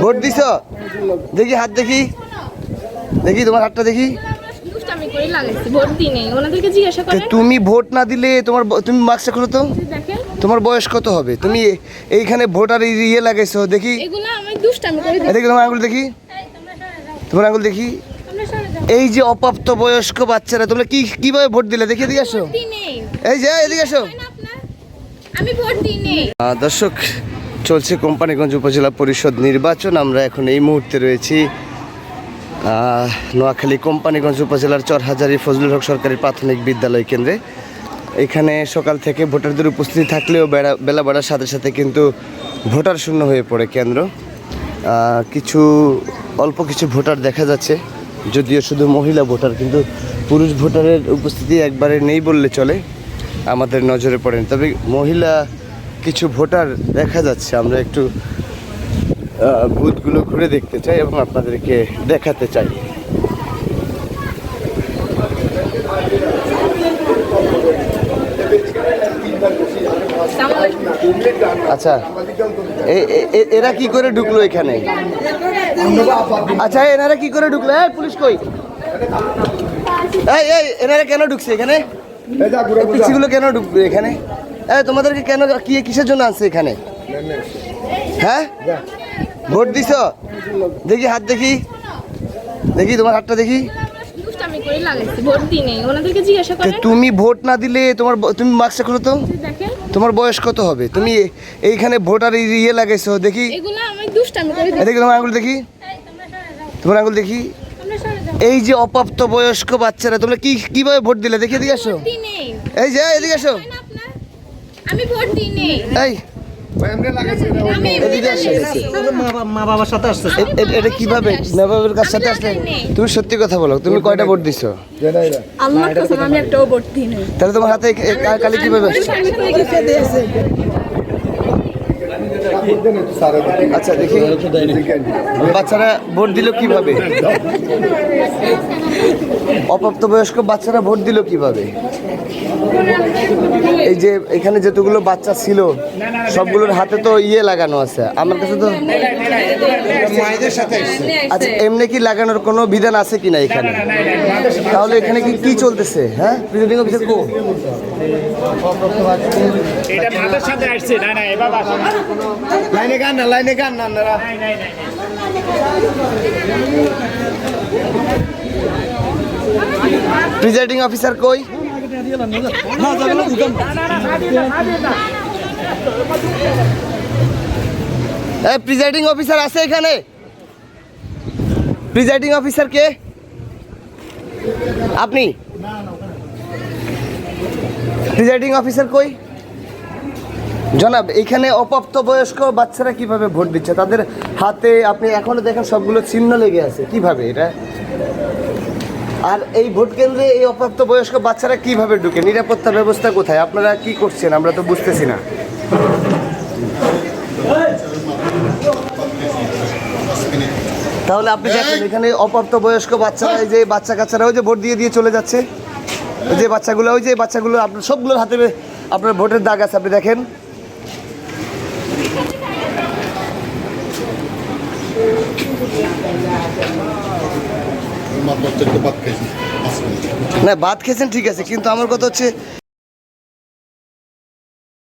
Vote দিছ? দেখি হাত দেখি। দেখি তোমার হাতটা দেখি। করে তুমি ভোট না দিলে তোমার তুমি মার্কসটা খুলো তো? তোমার বয়স কত হবে? তুমি এইখানে ভোটার ইয়ে লাগাইছো দেখি। করে দেখি। তোমার আঙুল দেখি। তোমার আঙুল দেখি। এই যে অপ্রাপ্ত বয়স্ক বাচ্চারা তোমরা কি কীভাবে ভোট দিলে? দেখি এদিকে আসো। এই যে এদিকে আসো। দর্শক চলছে কোম্পানিগঞ্জ উপজেলা পরিষদ নির্বাচন। আমরা এখন এই মুহূর্তে রয়েছি নোয়াখালী কোম্পানিগঞ্জ উপজেলার চরহাজারি ফজলুল হক সরকারি প্রাথমিক বিদ্যালয় কেন্দ্রে। এখানে সকাল থেকে ভোটারদের উপস্থিতি থাকলেও বেড়া, বেলা বাড়ার সাথে সাথে কিন্তু ভোটার শূন্য হয়ে পড়ে কেন্দ্র। কিছু, অল্প কিছু ভোটার দেখা যাচ্ছে, যদিও শুধু মহিলা ভোটার, কিন্তু পুরুষ ভোটারের উপস্থিতি একবারে নেই বললে চলে, আমাদের নজরে পড়েন। তবে মহিলা কিছু ভোটার দেখা যাচ্ছে। আমরা একটু বুথগুলো ঘুরে দেখতে চাই এবং আপনাদেরকে দেখাতে চাই। আচ্ছা এরা কি করে ঢুকলো এখানে? আচ্ছা এনারা কি করে ঢুকলো? পুলিশ কই? এই, এনারা কেন ঢুকছে এখানে? এই পিচ্ছিগুলো কেন ঢুকবে এখানে? তোমাদেরকে কেন কি কিসের জন্য আনছে এখানে? হ্যাঁ? ভোট দিছ? দেখি হাত দেখি। দেখি তোমার হাতটা দেখি। তুমি ভোট না দিলে তোমার তুমি মার্কসটা খুলো তো। তোমার বয়স কত হবে? তুমি এইখানে ভোটার ইয়ে লাগাইছো দেখি। দেখি তোমার আঙুল দেখি। তোমার আঙুল দেখি। এই যে অপ্রাপ্ত বয়স্ক বাচ্চারা তোমরা কি কীভাবে ভোট দিলে? দেখি এদিকে আসো। এই যে এদিকে আসো। আমি ভোট দিই নেই এই। আমি এদিকে আসো মা মা বাবার সাথে আসছে এ- এ- এটা কীভাবে? নবাবের কাছ সাথে আসলে? তুমি সত্যি কথা বলো। তুমি কয়টা ভোট দিছো? আল্লাহ কসম আমি একটাও ভোট দিই নেই তাহলে তোমার হাতে কালি কীভাবে? আচ্ছা দেখি। বাচ্চারা ভোট দিল কীভাবে? অপ্রাপ্ত বয়স্ক বাচ্চারা ভোট দিল কীভাবে? এই যে এখানে যতগুলো বাচ্চা ছিল সবগুলোর হাতে তো ইয়ে লাগানো আছে। আমার কাছে তো আচ্ছা এমনি কি লাগানোর কোনো বিধান আছে কিনা এখানে? তাহলে এখানে কি কি চলতেছে হ্যাঁ? প্রিজাইডিং অফিসার কো? এটা মাথার সাথে আসছে। না না এবার লাইনে গান না লাইনে গান না। প্রিজাইডিং অফিসার কই? প্রিজাইডিং অফিসার আছে এখানে? প্রিজাইডিং অফিসার কে? আপনি? প্রিজাইডিং অফিসার কই? জনাব, এখানে অপ্রাপ্ত বয়স্ক বাচ্চারা কীভাবে ভোট দিচ্ছে? তাদের হাতে আপনি এখনও দেখেন সবগুলো চিহ্ন লেগে আছে। কীভাবে এটা? আর এই ভোট কেন্দ্রে এই অপ্রাপ্ত বয়স্ক বাচ্চারা কীভাবে ঢুকে? নিরাপত্তা ব্যবস্থা কোথায়? আপনারা কি করছেন? আমরা তো বুঝতেছি না। তাহলে আপনি দেখেন, এখানে অপ্রাপ্ত বয়স্ক বাচ্চারা যে বাচ্চা কাচ্চারা, ওই যে ভোট দিয়ে দিয়ে চলে যাচ্ছে। ওই যে বাচ্চাগুলো, ওই যে বাচ্চাগুলো, আপনার সবগুলোর হাতে আপনার ভোটের দাগ আছে, আপনি দেখেন। না বাদ খেয়েছেন ঠিক আছে কিন্তু আমার কথা হচ্ছে